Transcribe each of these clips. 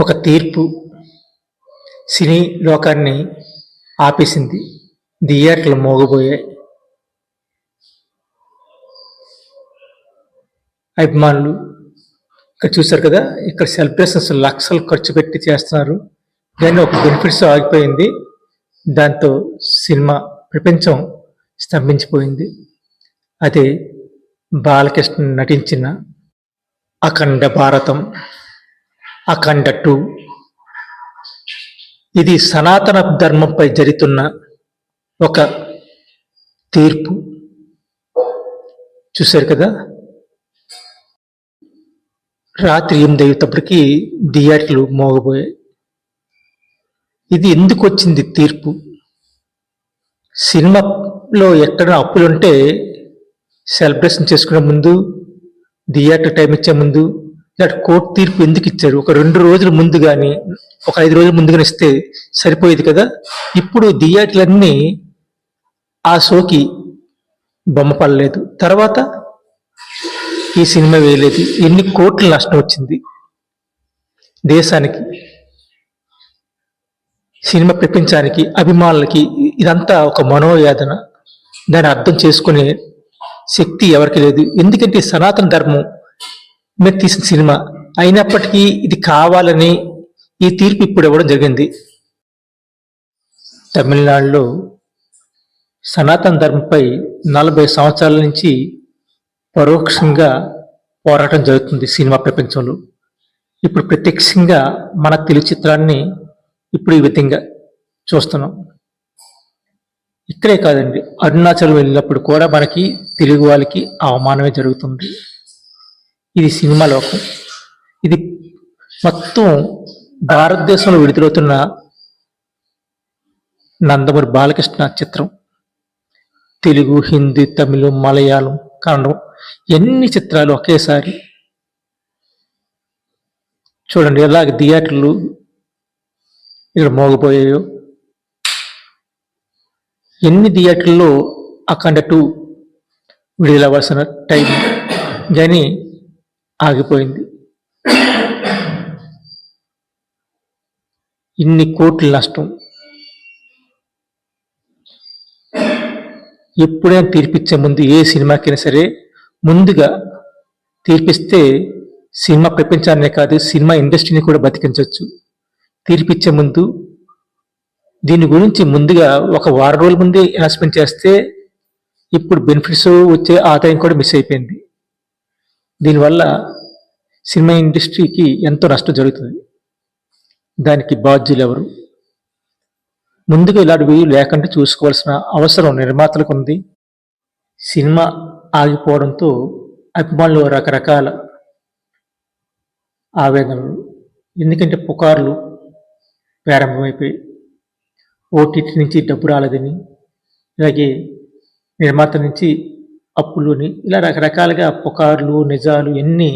ఒక తీర్పు సినీ లోకాన్ని ఆపేసింది. థియేటర్లు మోగబోయాయి అభిమానులు. ఇక్కడ చూశారు కదా ఇక్కడ సెలబ్రేషన్స్ లక్షలు ఖర్చు పెట్టి చేస్తున్నారు. దాన్ని ఒక బెనిఫిట్స్ ఆగిపోయింది. దాంతో సినిమా ప్రపంచం స్తంభించిపోయింది. అదే బాలకృష్ణ నటించిన అఖండ భారతం. అఖండ టూ. ఇది సనాతన ధర్మంపై జరుగుతున్న ఒక తీర్పు. చూశారు కదా? రాత్రి ఎనిమిది అయ్యేటప్పటికి థియేటర్లు మోగబోయాయి. ఇది ఎందుకు వచ్చింది తీర్పు? సినిమాలో ఎక్కడ అప్పులుంటే సెలబ్రేషన్ చేసుకునే ముందు థియేటర్ టైం ఇచ్చే ముందు ఇలాంటి కోర్టు తీర్పు ఎందుకు ఇచ్చారు? ఒక రెండు రోజుల ముందు కానీ ఒక ఐదు రోజుల ముందుగానే ఇస్తే సరిపోయేది కదా? ఇప్పుడు థియేటర్లన్నీ ఆ షోకి బొమ్మ పడలేదు. తర్వాత ఈ సినిమా వేయలేదు. ఎన్ని కోట్ల నష్టం వచ్చింది దేశానికి సినిమా ప్రపంచానికి అభిమానులకి ఇదంతా ఒక మనోవేదన. దాన్ని అర్థం చేసుకునే శక్తి ఎవరికి లేదు. ఎందుకంటే సనాతన ధర్మం మీద తీసిన సినిమా. అయినప్పటికీ ఇది కావాలని ఈ తీర్పు ఇప్పుడు ఇవ్వడం జరిగింది. తమిళనాడులో సనాతన ధర్మంపై నలభై సంవత్సరాల నుంచి పరోక్షంగా పోరాటం జరుగుతుంది సినిమా ప్రపంచంలో. ఇప్పుడు ప్రత్యక్షంగా మన తెలుగు చిత్రాన్ని ఇప్పుడు ఈ విధంగా చూస్తున్నాం. ఇక్కడే కాదండి అరుణాచల్ వెళ్ళినప్పుడు కూడా మనకి తెలుగు వాళ్ళకి అవమానమే జరుగుతుంది. ఇది సినిమా లోకం. ఇది మొత్తం భారతదేశంలో విడుదలవుతున్న నందమూరి బాలకృష్ణ చిత్రం. తెలుగు హిందీ తమిళం మలయాళం కన్నడం ఎన్ని చిత్రాలు ఒకేసారి చూడండి. ఎలాగ థియేటర్లు ఇక్కడ మోగపోయాయో. ఎన్ని థియేటర్లో అఖండ టూ విడుదలవ్వాల్సిన టైం. కానీ ఆగిపోయింది. ఇన్ని కోట్ల నష్టం. ఎప్పుడైనా తీర్పిచ్చే ముందు ఏ సినిమాకైనా సరే ముందుగా తీర్పిస్తే సినిమా ప్రపంచాన్నే కాదు సినిమా ఇండస్ట్రీని కూడా బతికించవచ్చు. తీర్పిచ్చే ముందు దీని గురించి ముందుగా ఒక వారం రోజుల ముందే అనౌన్స్మెంట్ చేస్తే ఇప్పుడు బెనిఫిట్స్ వచ్చే ఆదాయం కూడా మిస్ అయిపోయింది. దీనివల్ల సినిమా ఇండస్ట్రీకి ఎంతో నష్టం జరుగుతుంది. దానికి బాధ్యులు ఎవరు? ముందుగా ఇలాంటివి లేకుండా చూసుకోవాల్సిన అవసరం నిర్మాతలకు ఉంది. సినిమా ఆగిపోవడంతో అభిమానులు రకరకాల ఆవేదనలు ఎందుకంటే పుకార్లు ప్రారంభమైపోయి ఓటీటీ నుంచి డబ్బు రాలేదని అలాగే నిర్మాత నుంచి అప్పులుని ఇలా రకరకాలుగా పుకార్లు నిజాలు ఎన్ని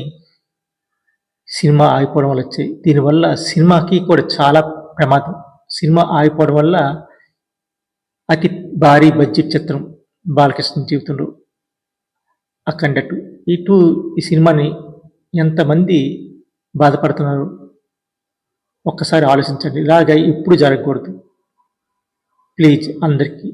సినిమా ఆగిపోవడం వల్ల వచ్చాయి. దీనివల్ల సినిమాకి కూడా చాలా ప్రమాదం. సినిమా ఆగిపోవడం వల్ల అతి భారీ బడ్జెట్ చిత్రం బాలకృష్ణ జీవితంలో అఖండటు ఇటు ఈ సినిమాని ఎంతమంది బాధపడుతున్నారు? ఒక్కసారి ఆలోచించండి. ఇలాగ ఎప్పుడు జరగకూడదు. ప్లీజ్ అందరికీ